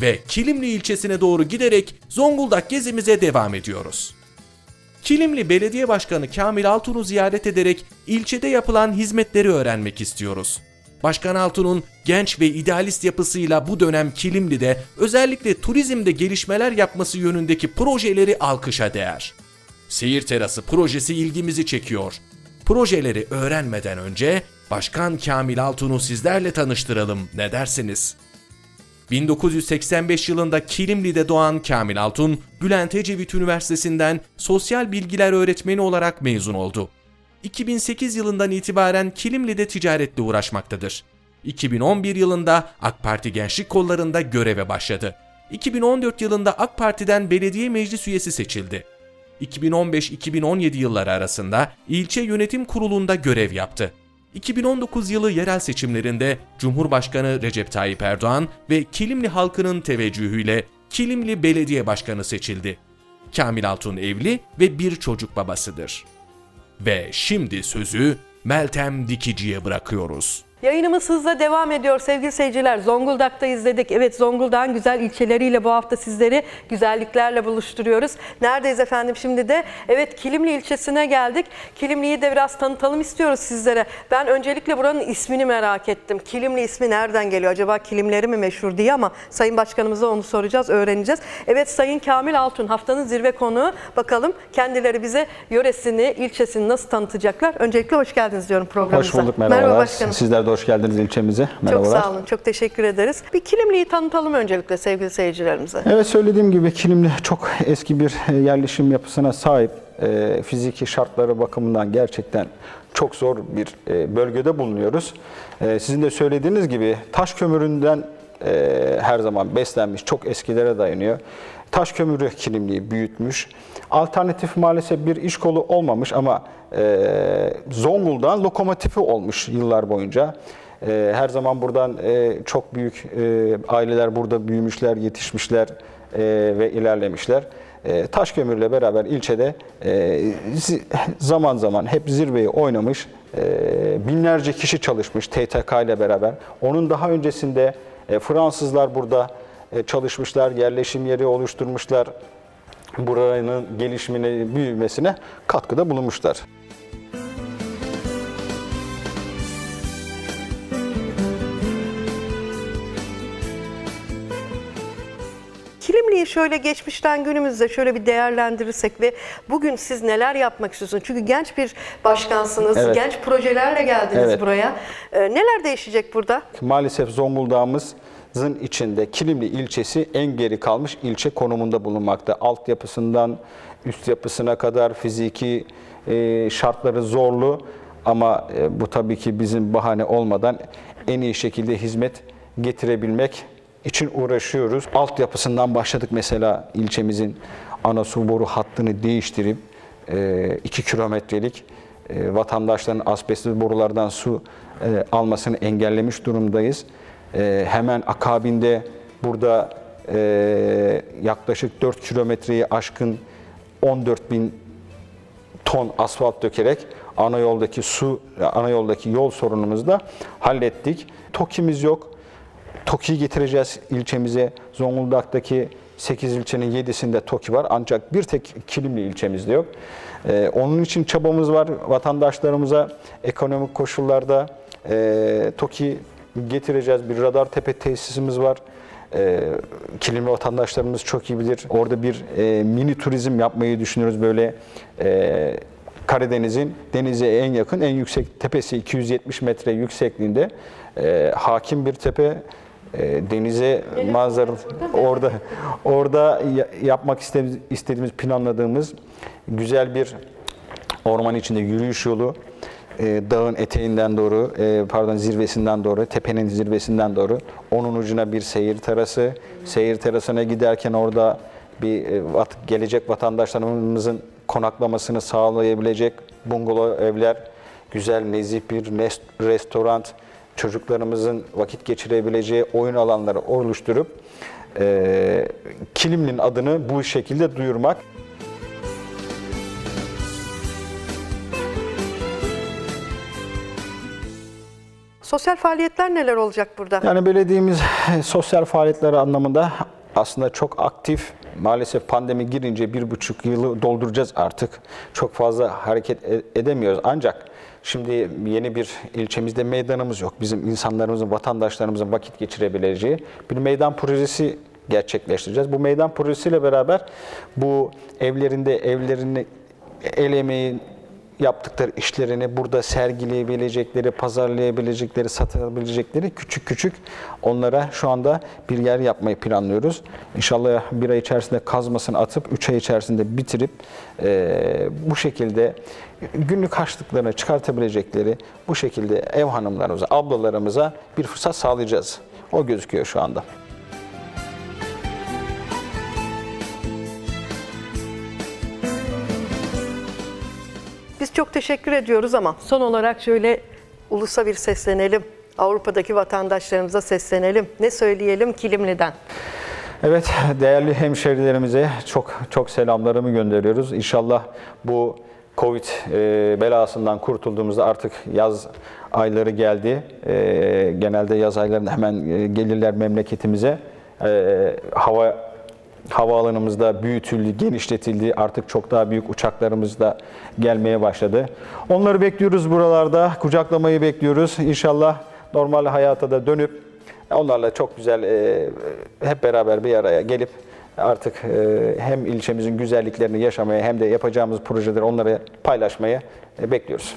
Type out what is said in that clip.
ve Kilimli ilçesine doğru giderek Zonguldak gezimize devam ediyoruz. Kilimli Belediye Başkanı Kamil Altun'u ziyaret ederek ilçede yapılan hizmetleri öğrenmek istiyoruz. Başkan Altun'un genç ve idealist yapısıyla bu dönem Kilimli'de özellikle turizmde gelişmeler yapması yönündeki projeleri alkışa değer. Seyir terası projesi ilgimizi çekiyor. Projeleri öğrenmeden önce Başkan Kamil Altun'u sizlerle tanıştıralım ne dersiniz? 1985 yılında Kilimli'de doğan Kamil Altun, Bülent Ecevit Üniversitesi'nden sosyal bilgiler öğretmeni olarak mezun oldu. 2008 yılından itibaren Kilimli'de ticaretle uğraşmaktadır. 2011 yılında AK Parti Gençlik Kolları'nda göreve başladı. 2014 yılında AK Parti'den belediye meclis üyesi seçildi. 2015-2017 yılları arasında ilçe yönetim kurulunda görev yaptı. 2019 yılı yerel seçimlerinde Cumhurbaşkanı Recep Tayyip Erdoğan ve Kilimli halkının teveccühüyle Kilimli Belediye Başkanı seçildi. Kamil Altun evli ve bir çocuk babasıdır. Ve şimdi sözü Meltem Dikici'ye bırakıyoruz. Yayınımız hızla devam ediyor sevgili seyirciler. Zonguldak'ta izledik. Evet Zonguldak'ın güzel ilçeleriyle bu hafta sizleri güzelliklerle buluşturuyoruz. Neredeyiz efendim şimdi de? Evet Kilimli ilçesine geldik. Kilimli'yi de biraz tanıtalım istiyoruz sizlere. Ben öncelikle buranın ismini merak ettim. Kilimli ismi nereden geliyor? Acaba kilimleri mi meşhur diye ama Sayın Başkanımıza onu soracağız, öğreneceğiz. Evet Sayın Kamil Altun haftanın zirve konuğu. Bakalım kendileri bize yöresini, ilçesini nasıl tanıtacaklar? Öncelikle hoş geldiniz diyorum programımıza. Hoş bulduk merhabalar. Merhaba başkanım. Sizler de hoş geldiniz ilçemize. Çok Merhabalar. sağ olun. Çok teşekkür ederiz. Bir Kilimli'yi tanıtalım öncelikle sevgili seyircilerimize. Evet söylediğim gibi Kilimli çok eski bir e, yerleşim yapısına sahip. E, fiziki şartları bakımından gerçekten çok zor bir e, bölgede bulunuyoruz. E, sizin de söylediğiniz gibi taş kömüründen e, her zaman beslenmiş, çok eskilere dayanıyor. Taş kömürü Kilimli'yi büyütmüş. Alternatif maalesef bir iş kolu olmamış ama e, Zonguldak'ın lokomotifi olmuş yıllar boyunca. E, her zaman buradan e, çok büyük e, aileler burada büyümüşler, yetişmişler e, ve ilerlemişler. E, Taşkömür'le beraber ilçede e, zaman zaman hep zirveyi oynamış, e, binlerce kişi çalışmış TTK ile beraber. Onun daha öncesinde e, Fransızlar burada çalışmışlar, yerleşim yeri oluşturmuşlar. Buranın gelişimine, büyümesine katkıda bulunmuşlar. Kilimli'yi şöyle geçmişten günümüzde şöyle bir değerlendirirsek ve bugün siz neler yapmak istiyorsunuz? Çünkü genç bir başkansınız, Evet. genç projelerle geldiniz Evet. buraya. Ee, neler değişecek burada? Maalesef Zonguldak'ımızın içinde Kilimli ilçesi en geri kalmış ilçe konumunda bulunmakta. Altyapısından üst yapısına kadar fiziki e, şartları zorlu ama e, bu tabii ki bizim bahane olmadan en iyi şekilde hizmet getirebilmek için uğraşıyoruz. Altyapısından başladık mesela ilçemizin ana su boru hattını değiştirip 2 kilometrelik e, vatandaşların asbestli borulardan su e, almasını engellemiş durumdayız. E, hemen akabinde burada e, yaklaşık 4 kilometreyi aşkın 14 bin ton asfalt dökerek ana yoldaki su, ana yoldaki yol sorunumuzu da hallettik. TOKİ'miz yok. TOKİ'yi getireceğiz ilçemize. Zonguldak'taki 8 ilçenin 7'sinde TOKİ var ancak bir tek Kilimli ilçemizde yok. Ee, onun için çabamız var. Vatandaşlarımıza ekonomik koşullarda e, TOKİ getireceğiz. Bir radar tepe tesisimiz var. E, Kilimli vatandaşlarımız çok iyi bilir. Orada bir e, mini turizm yapmayı düşünüyoruz. Böyle e, Karadeniz'in denize en yakın, en yüksek tepesi 270 metre yüksekliğinde e, hakim bir tepe. E, denize manzara orada orada ya- yapmak istediğimiz, istediğimiz planladığımız güzel bir orman içinde yürüyüş yolu e, dağın eteğinden doğru, e, pardon zirvesinden doğru, tepenin zirvesinden doğru. Onun ucuna bir seyir terası. Seyir terasına giderken orada bir e, gelecek vatandaşlarımızın konaklamasını sağlayabilecek bungalov evler, güzel nezih bir rest- restoran, çocuklarımızın vakit geçirebileceği oyun alanları oluşturup e, Kilimli'nin adını bu şekilde duyurmak. Sosyal faaliyetler neler olacak burada? Yani belediyemiz sosyal faaliyetleri anlamında aslında çok aktif. Maalesef pandemi girince bir buçuk yılı dolduracağız artık. Çok fazla hareket e- edemiyoruz. Ancak şimdi yeni bir ilçemizde meydanımız yok. Bizim insanlarımızın, vatandaşlarımızın vakit geçirebileceği bir meydan projesi gerçekleştireceğiz. Bu meydan projesiyle beraber bu evlerinde evlerini el yaptıkları işlerini burada sergileyebilecekleri, pazarlayabilecekleri, satabilecekleri küçük küçük onlara şu anda bir yer yapmayı planlıyoruz. İnşallah bir ay içerisinde kazmasını atıp 3 ay içerisinde bitirip eee, bu şekilde günlük harçlıklarını çıkartabilecekleri bu şekilde ev hanımlarımıza, ablalarımıza bir fırsat sağlayacağız. O gözüküyor şu anda. Çok teşekkür ediyoruz ama son olarak şöyle ulusa bir seslenelim. Avrupa'daki vatandaşlarımıza seslenelim. Ne söyleyelim Kilimli'den? Evet, değerli hemşerilerimize çok çok selamlarımı gönderiyoruz. İnşallah bu Covid e, belasından kurtulduğumuzda artık yaz ayları geldi. E, genelde yaz aylarında hemen e, gelirler memleketimize. Hava havaalanımızda büyütüldü, genişletildi. Artık çok daha büyük uçaklarımız da gelmeye başladı. Onları bekliyoruz buralarda. Kucaklamayı bekliyoruz. İnşallah normal hayata da dönüp onlarla çok güzel e, hep beraber bir araya gelip artık e, hem ilçemizin güzelliklerini yaşamaya hem de yapacağımız projeleri onlara paylaşmaya e, bekliyoruz.